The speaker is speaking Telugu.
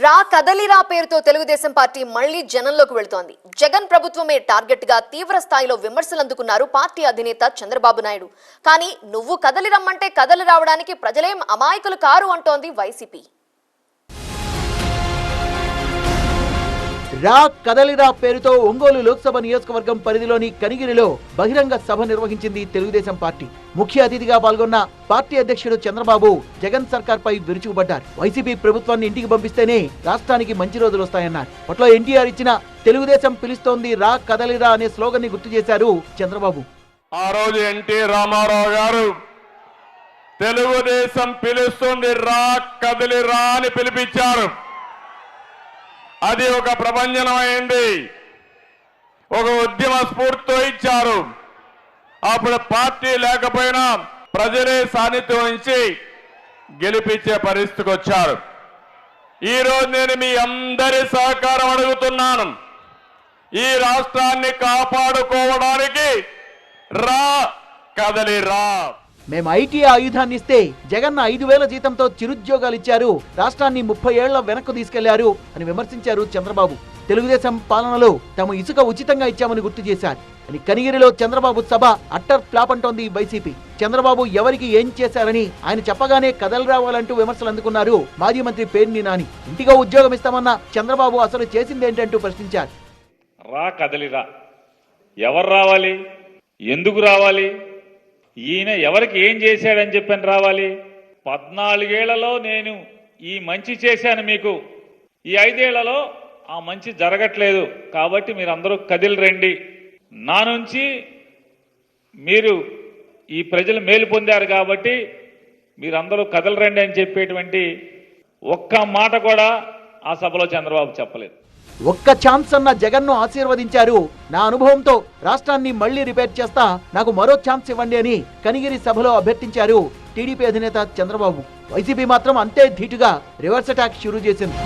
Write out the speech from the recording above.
రా కదలిరా పేరుతో తెలుగుదేశం పార్టీ మళ్ళీ జనంలోకి వెళుతోంది. జగన్ ప్రభుత్వమే టార్గెట్గా తీవ్ర స్థాయిలో విమర్శలు అందుకున్నారు పార్టీ అధినేత చంద్రబాబు నాయుడు. కానీ నువ్వు కదలి రమ్మంటే కదలి రావడానికి ప్రజలేం అమాయకులు కారు అంటోంది వైసీపీ. రా కదలిరా పేరుతో ఒంగోలు లోక్సభ నియోజకవర్గం పరిధిలోని కనిగిరిలో బహిరంగ సభ నిర్వహించింది తెలుగుదేశం పార్టీ. ముఖ్య అతిథిగా పాల్గొన్న పార్టీ అధ్యక్షుడు చంద్రబాబు జగన్ సర్కార్ పై విరుచుకుపడ్డారు. వైసీపీ ప్రభుత్వాన్ని ఇంటికి పంపిస్తేనే రాష్ట్రానికి మంచి రోజులు వస్తాయన్నారు. అప్పట్లో ఎన్టీఆర్ ఇచ్చిన తెలుగుదేశం పిలుస్తోంది రా కదలిరా అనే స్లోగన్ని గుర్తు చేశారు చంద్రబాబు. ఆ రోజు ఎన్టీ రామారావు గారు తెలుగుదేశం పిలుస్తుంది రా కదలిరా అని పిలిపించారు. అది ఒక ప్రభంజనం అయింది. ఒక ఉద్యమ స్ఫూర్తితో ఇచ్చారు. అప్పుడు పార్టీ లేకపోయినా ప్రజలే సాన్నిధ్యం వహించి గెలిపించే పరిస్థితికి వచ్చారు. ఈరోజు నేను మీ అందరి సహకారం అడుగుతున్నాను. ఈ రాష్ట్రాన్ని కాపాడుకోవడానికి రా కదలి రా. మేము ఐటీ ఆయుధాన్ని ఇస్తే జగన్ ఐదు వేల జీతంతో చిరుద్యోగాలు ఇచ్చారు. రాష్ట్రాన్ని ముప్పై ఏళ్ళ వెనక్కు తీసుకెళ్ళారు అని విమర్శించారు చంద్రబాబు. తెలుగుదేశం పాలనలో తమ ఇసుక ఉచితంగా ఇచ్చామని గుర్తు చేశారు. అని కనిగిరిలో చంద్రబాబు సభ అట్టర్ ఫ్లాప్ అంటోంది వైసీపీ. చంద్రబాబు ఎవరికి ఏం చేశారని ఆయన చెప్పగానే కథలు రావాలంటూ విమర్శలు అందుకున్నారు మాజీ మంత్రి పేర్ని నాని. ఇంటిగా ఉద్యోగం ఇస్తామన్న చంద్రబాబు అసలు చేసిందేంటంటూ ప్రశ్నించారు. రా కదలిరా. ఎవరు రావాలి? ఎందుకు రావాలి? ఈయన ఎవరికి ఏం చేశాడని చెప్పని రావాలి? పద్నాలుగేళ్ళలో నేను ఈ మంచి చేశాను మీకు. ఈ ఐదేళ్ళలో ఆ మంచి జరగట్లేదు. కాబట్టి మీరందరూ కదిలి రండి. నా నుంచి మీరు ఈ ప్రజలు మేలు పొందారు కాబట్టి మీరందరూ కదలరండి అని చెప్పేటువంటి ఒక్క మాట కూడా ఆ సభలో చంద్రబాబు చెప్పలేదు. ఒక్క ఛాన్స్ అన్న జగన్ను ఆశీర్వదించారు. నా అనుభవంతో రాష్ట్రాన్ని మళ్ళీ రిపేర్ చేస్తా నాకు మరో ఛాన్స్ ఇవ్వండి అని కనిగిరి సభలో అభ్యర్థించారు టీడీపీ అధినేత చంద్రబాబు. వైసీపీ మాత్రం అంతే ధీటుగా రివర్స్ అటాక్ షురూ చేసింది.